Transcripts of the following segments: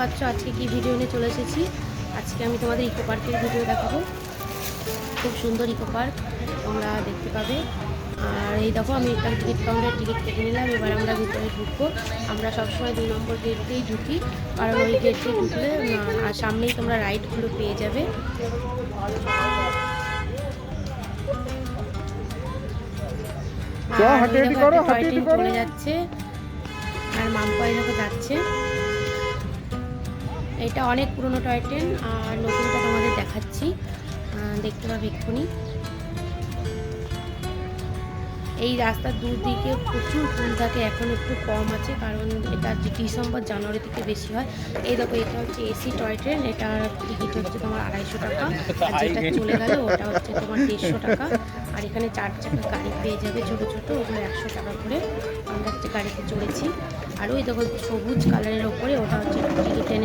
পারছ আজকে কি ভিডিও নিয়ে চলে এসেছি? আজকে আমি তোমাদের ইকো পার্কের ভিডিও দেখাবো। খুব সুন্দর ইকো পার্ক তোমরা দেখতে পাবে। আর এই দেখো আমি একটা টিকিট কাউন্টার টিকিট কেটে নিলাম এবার আমরা ভিতরে ঢুকবো। আমরা সবসময় দুই নম্বর গেট দিয়েই ঢুকি কারণ ওই গেট দিয়ে ঢুকলে আর সামনেই তোমরা রাইডগুলো পেয়ে যাবে। চলে যাচ্ছে। আর মাম্পাই দেখো যাচ্ছে। এটা অনেক পুরনো টয় ট্রেন আর নতুনটা তোমাদের দেখাচ্ছি। দেখতে পাবে এক্ষুনি। এই রাস্তার দুদিকে প্রচুর ফুল থাকে এখন একটু কম আছে কারণ এটা ডিসেম্বর জানুয়ারি থেকে বেশি হয়। এই দেখো এটা হচ্ছে এসি টয় ট্রেন এটার টিকিট হচ্ছে তোমার আড়াইশো টাকা। আর যেটা চলে গেল ওটা হচ্ছে তোমার দেড়শো টাকা। আর এখানে চার চাকা গাড়ি পেয়ে যাবে ছোটো ছোটো ওগুলো একশো টাকা করে। আমরা হচ্ছে গাড়িতে চড়েছি। আর ওই দেখো সবুজ কালারের ওপরে ওটা হচ্ছে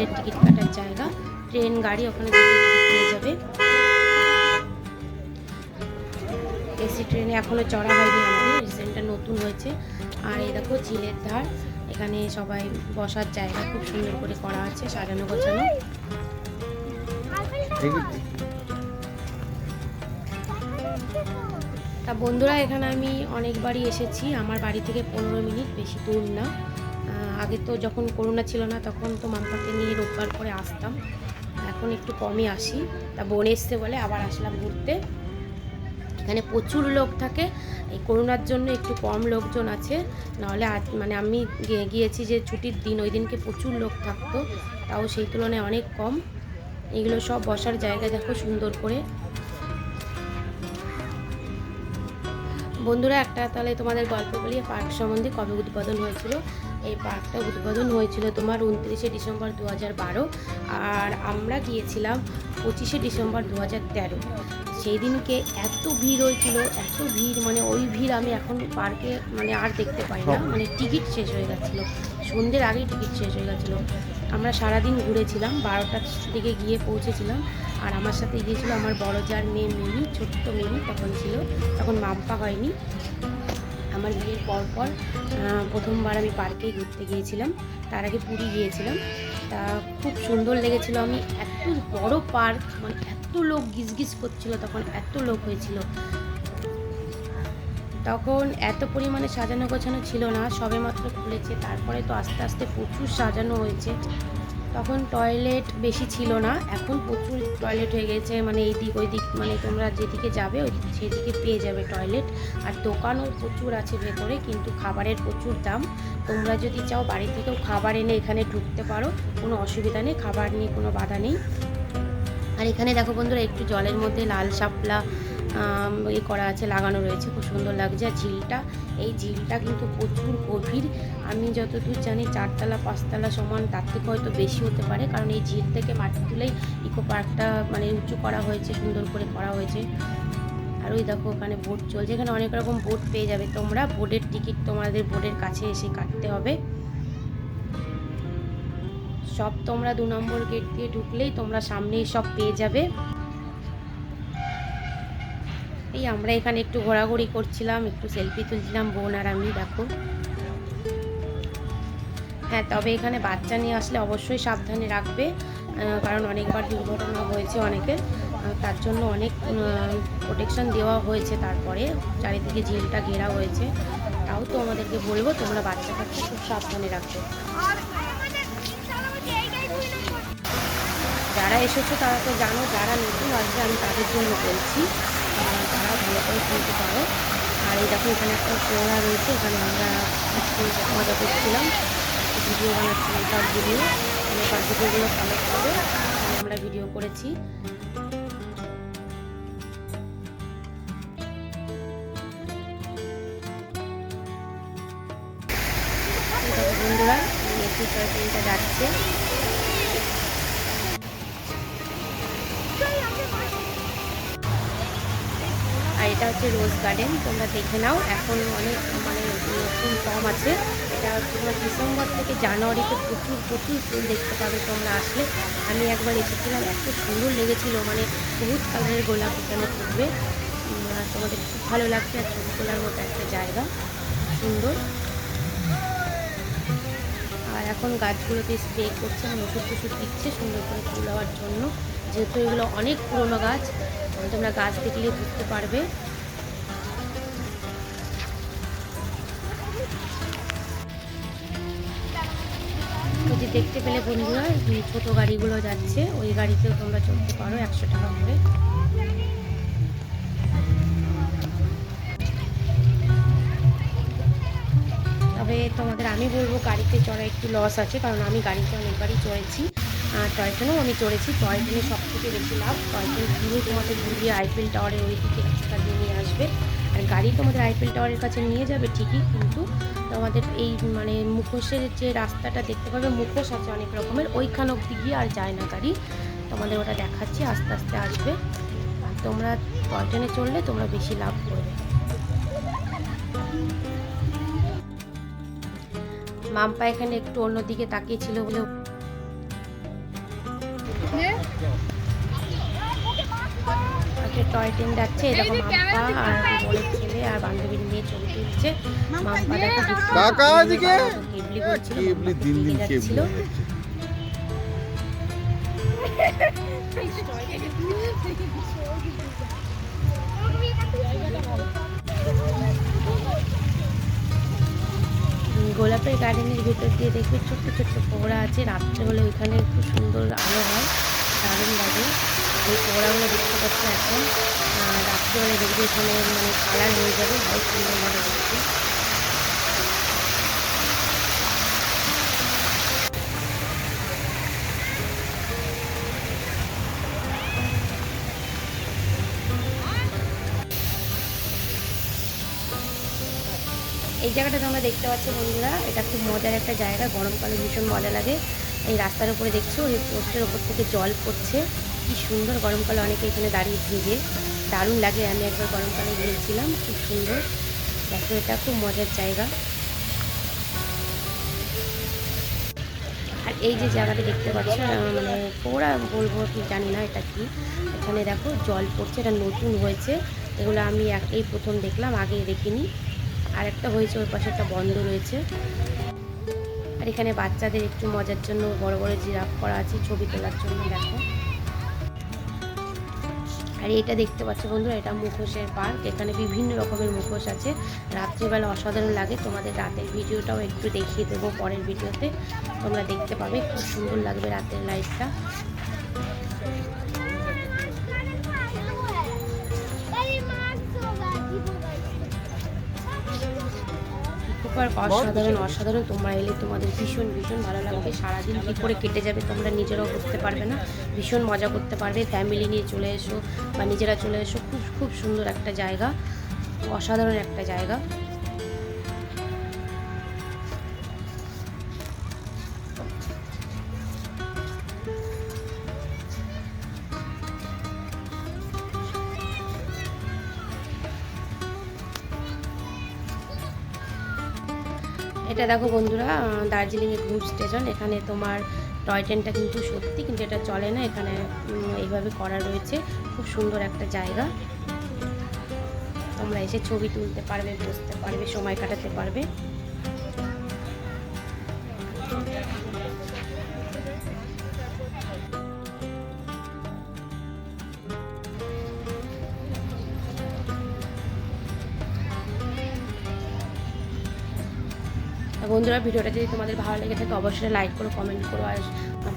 ট্রেনের টিকিট কাটার জায়গা। ট্রেন, গাড়ি ওখানে যাবে। এসি ট্রেনে এখনও চড়া হয়নি আমাদের রিসেন্টটা নতুন হয়েছে। আর এই দেখো ঝিলের ধার, এখানে সবাই বসার জায়গা খুব সুন্দর করে করা আছে, সাজানো গোছানো। তা বন্ধুরা, এখানে আমি অনেকবারই এসেছি, আমার বাড়ি থেকে পনেরো মিনিট, বেশি দূর না। আগে তো যখন করোনা ছিল না, তখন তো মাম্পাকে নিয়ে রোববার করে আসতাম। এখন একটু কমই আসি। তা বোন এসছে বলে আবার আসলাম ঘুরতে। এখানে প্রচুর লোক থাকে। এই করোনার জন্য একটু কম লোকজন আছে। নাহলে আজ মানে আমি গিয়েছি যে ছুটির দিন, ওই দিনকে প্রচুর লোক থাকতো। তাও সেই তুলনায় অনেক কম। এগুলো সব বসার জায়গা দেখো সুন্দর করে। বন্ধুরা, একটা তাহলে তোমাদের গল্প বলি। পার্ক সম্বন্ধে কবে উদ্বোধন হয়েছিল? এই পার্কটা উদ্বোধন হয়েছিল তোমার উনত্রিশে ডিসেম্বর দু বারো আর আমরা গিয়েছিলাম পঁচিশে ডিসেম্বর দু তেরো। সেই দিনকে এত ভিড় হয়েছিল এত ভিড় মানে ওই ভিড় আমি এখন পার্কে মানে আর দেখতে পাই না। মানে টিকিট শেষ হয়ে গেছিল সন্ধ্যের আগেই টিকিট শেষ হয়ে গেছিল। আমরা সারাদিন ঘুরেছিলাম বারোটার দিকে গিয়ে পৌঁছেছিলাম আর আমার সাথে গিয়েছিল আমার বড় যার মেয়ে মিনি ছোট্ট মিনি তখন ছিল তখন মাম্পা হয়নি। আমার বিয়ের পর পর প্রথমবার আমি পার্কে ঘুরতে গিয়েছিলাম। তার আগে পুরী গিয়েছিলাম। তা খুব সুন্দর লেগেছিল। আমি এত বড় পার্ক মানে এত লোক গিজগিজ করছিল, তখন এত লোক হয়েছিল। তখন এত পরিমাণে সাজানো গোছানো ছিল না, সবে মাত্র খুলেছে। তারপরে তো আস্তে আস্তে প্রচুর সাজানো হয়েছে। তখন টয়লেট বেশি ছিল না। এখন প্রচুর টয়লেট হয়ে গেছে মানে এই দিক ওই দিক মানে তোমরা যেদিকে যাবে ওই সেদিকে পেয়ে যাবে টয়লেট আর দোকানও প্রচুর আছে ভেতরে, কিন্তু খাবারের প্রচুর দাম। তোমরা যদি চাও বাড়ি থেকেও খাবার এনে এখানে ঢুকতে পারো, কোনো অসুবিধা নেই, খাবার নিয়ে কোনো বাধা নেই। আর এখানে দেখো বন্ধুরা, একটু জলের মধ্যে লাল শাপলা এ করা আছে, লাগানো রয়েছে, খুব সুন্দর লাগছে। আর ঝিলটা, এই ঝিলটা কিন্তু প্রচুর গভীর। আমি যতদূর জানি, চারতলা, পাঁচতলা সমান, তার থেকে হয়তো বেশি হতে পারে। কারণ এই ঝিল থেকে মাটি তুলেই ইকো পার্কটা মানে উঁচু করা হয়েছে, সুন্দর করে করা হয়েছে। আর ওই দেখো, ওখানে বোট চলছে। এখানে অনেক রকম বোট পেয়ে যাবে তোমরা। বোটের টিকিট তোমাদের বোটের কাছে এসে কাটতে হবে। সব তোমরা দু নম্বর গেট দিয়ে ঢুকলেই তোমরা সামনেই সব পেয়ে যাবে। এই আমরা এখানে একটু ঘোরাঘুরি করছিলাম একটু সেলফি তুলছিলাম বোন আর আমি দেখো। হ্যাঁ তবে এখানে বাচ্চা নিয়ে আসলে অবশ্যই সাবধানে রাখবে কারণ অনেকবার দুর্ঘটনা হয়েছে অনেকের আহ, তার জন্য অনেক প্রোটেকশন দেওয়া হয়েছে তারপরে চারিদিকে ঝিলটা ঘেরা হয়েছে। তাও তো আমাদেরকে বলব তোমরা বাচ্চা কাচ্চা খুব সাবধানে রাখবে যারা এসেছ তারা তো জানো যারা নতুন আসবে আমি তাদের জন্য বলছি। করে শুনতে পারো। আর এই দেখো, এখানে একটা ফোড়া রয়েছে, এখানে আমরা একটু মজা করছিলাম। ভিডিও বানাচ্ছিলাম তার ভিডিও। তার ভিডিওগুলো ফলো এখানে আমরা ভিডিও করেছি। বন্ধুরা একটু ট্রেনটা যাচ্ছে। হচ্ছে রোজ গার্ডেন, তোমরা দেখে নাও। এখন অনেক মানে ফুল কম আছে। এটা তোমরা ডিসেম্বর থেকে জানুয়ারিতে প্রচুর প্রচুর ফুল দেখতে পাবে তোমরা আসলে। আমি একবার এসেছিলাম, এত সুন্দর লেগেছিল মানে বহুত কালারের গোলাপ এখানে ফুটবে। তোমাদের খুব ভালো লাগছে, আর ছবি তোলার মতো একটা জায়গা। সুন্দর। আর এখন গাছগুলোতে স্প্রে করছে মানে ওষুধ টষুধ দিচ্ছে সুন্দর করে ফুল হওয়ার জন্য। যেহেতু এগুলো অনেক পুরনো গাছ, তোমরা গাছ দেখলে বুঝতে পারবে। দেখতে পেলে বন্ধুরা ছোট গাড়িগুলো যাচ্ছে। ওই গাড়িতেও তোমরা চলতে পারো, একশো টাকা করে। তবে তোমাদের আমি বলব, গাড়িতে চড়া একটু লস আছে, কারণ আমি গাড়িতে অনেকবারই চড়েছি। আর টয় ট্রেনেও আমি চড়েছি। টয় ট্রেনে সব থেকে বেশি লাভ টয় ট্রেন ঘুরে তোমাদের ঘুরিয়ে আইফেল টাওয়ারের ওই দিকে দিয়ে নিয়ে আসবে। আর গাড়ি তোমাদের আইফেল টাওয়ারের কাছে নিয়ে যাবে ঠিকই, কিন্তু তোমাদের এই মানে মুখোশের যে রাস্তাটা দেখতে পাবে, মুখোশ আছে অনেক রকমের। ওইখান অব্দি গিয়ে আর যায় না গাড়ি। তোমাদের ওটা দেখাচ্ছি, আস্তে আস্তে আসবে। আর তোমরা টয় ট্রেনে চললে তোমরা বেশি লাভ করবে। মাম্পা এখানে একটু অন্যদিকে তাকিয়েছিল বলে আজকে টয় ট্রেন যাচ্ছে এরকম দেখো মাম্পা আর বড়ের ছেলে আর বান্ধবীর নিয়ে ছবি তুলছে। মাম্পা দেখো কাকা এদিকে। কেবলি বলছিল কেবলি দিন দিন কেবলি গোলাপের গার্ডেনের ভিতর দিয়ে দেখবে ছোট্ট ছোট্ট পোড়া আছে রাত্রে হলে ওইখানে খুব সুন্দর আলো হয় দারুণ লাগে। ওই পোড়াগুলো দেখতে পাচ্ছ এখন। আর রাত্রে হলে দেখবে এখানে মানে কালার হয়ে যাবে ভাই সুন্দর লাগে দেখতে। এই জায়গাটা তোমরা দেখতে পাচ্ছ বন্ধুরা, এটা খুব মজার একটা জায়গা, গরমকালে ভীষণ মজা লাগে। এই রাস্তার উপরে দেখছ এই পোস্টের ওপর থেকে জল পড়ছে। কি সুন্দর গরমকালে অনেকে এখানে দাঁড়িয়ে ভিজে। দারুণ লাগে, আমি একবার গরমকালে গিয়েছিলাম খুব সুন্দর। দেখো, এটা খুব মজার জায়গা। আর এই যে জায়গাটা দেখতে পাচ্ছ মানে ওরা বলব কি জানি না এটা কি। এখানে দেখো, জল পড়ছে, এটা নতুন হয়েছে। এগুলো আমি এই প্রথম দেখলাম, আগে দেখিনি। আর একটা হয়েছে, ওই পাশে একটা বন্ধ রয়েছে। আর এখানে বাচ্চাদের একটু মজার জন্য বড় বড় জিরাফ করা আছে, ছবি তোলার জন্য, দেখো। আর এটা দেখতে পাচ্ছ বন্ধুরা, এটা মুখোশের পার্ক। এখানে বিভিন্ন রকমের মুখোশ আছে। রাত্রিবেলা অসাধারণ লাগে। তোমাদের রাতের ভিডিওটাও একটু দেখিয়ে দেবো পরের ভিডিওতে। তোমরা দেখতে পাবে, খুব সুন্দর লাগবে রাতের লাইটটা পার্ক অসাধারণ অসাধারণ। তোমরা এলে তোমাদের ভীষণ ভীষণ ভালো লাগবে। সারাদিন কী করে কেটে যাবে তোমরা নিজেরাও করতে পারবে না। ভীষণ মজা করতে পারবে। ফ্যামিলি নিয়ে চলে এসো বা নিজেরা চলে এসো। খুব খুব সুন্দর একটা জায়গা। অসাধারণ একটা জায়গা। এটা দেখো বন্ধুরা দার্জিলিংয়ের গ্রুপ স্টেশন এখানে তোমার টয় ট্রেনটা কিন্তু সত্যি কিন্তু এটা চলে না, এখানে এইভাবে করা রয়েছে। খুব সুন্দর একটা জায়গা। তোমরা এসে ছবি তুলতে পারবে বসতে পারবে, সময় কাটাতে পারবে। বন্ধুরা, ভিডিওটা যদি তোমাদের ভালো লেগে থাকে, অবশ্যই লাইক করো কমেন্ট করো, আর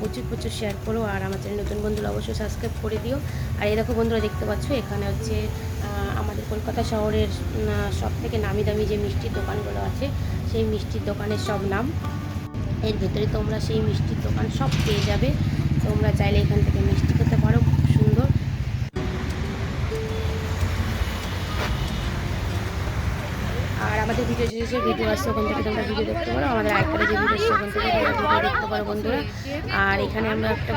প্রচুর প্রচুর শেয়ার করো, আর আমার চ্যানেল নতুন বন্ধুরা অবশ্যই সাবস্ক্রাইব করে দিও। আর এই দেখো বন্ধুরা, দেখতে পাচ্ছ, এখানে হচ্ছে আমাদের কলকাতা শহরের সব থেকে নামি দামি যে মিষ্টির দোকানগুলো আছে, সেই মিষ্টির দোকানের সব নাম। এর ভেতরে তোমরা সেই মিষ্টির দোকান সব পেয়ে যাবে। তোমরা চাইলে এখান থেকে মিষ্টি খেতে পারো। ভিডিও শেষে ভিডিও আসছে ওখান থেকে তোমরা ভিডিও দেখতে পারো। আমাদের আরেকটা যে ভিডিও আসছে ওখান থেকে তোমরা ভিডিও দেখতে পারো বন্ধুরা। আর এখানে আমরা একটা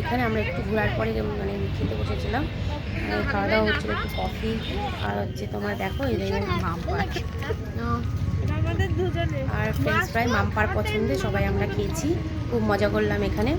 এখানে আমরা একটু ঘোরার পরে মানে খেতে বসেছিলাম খাওয়া দাওয়া হচ্ছিল একটু কফি আর হচ্ছে তোমরা দেখো, এই যে আর ফ্রেঞ্চ ফ্রাই মাম্পার পছন্দে সবাই আমরা খেয়েছি। খুব মজা করলাম এখানে।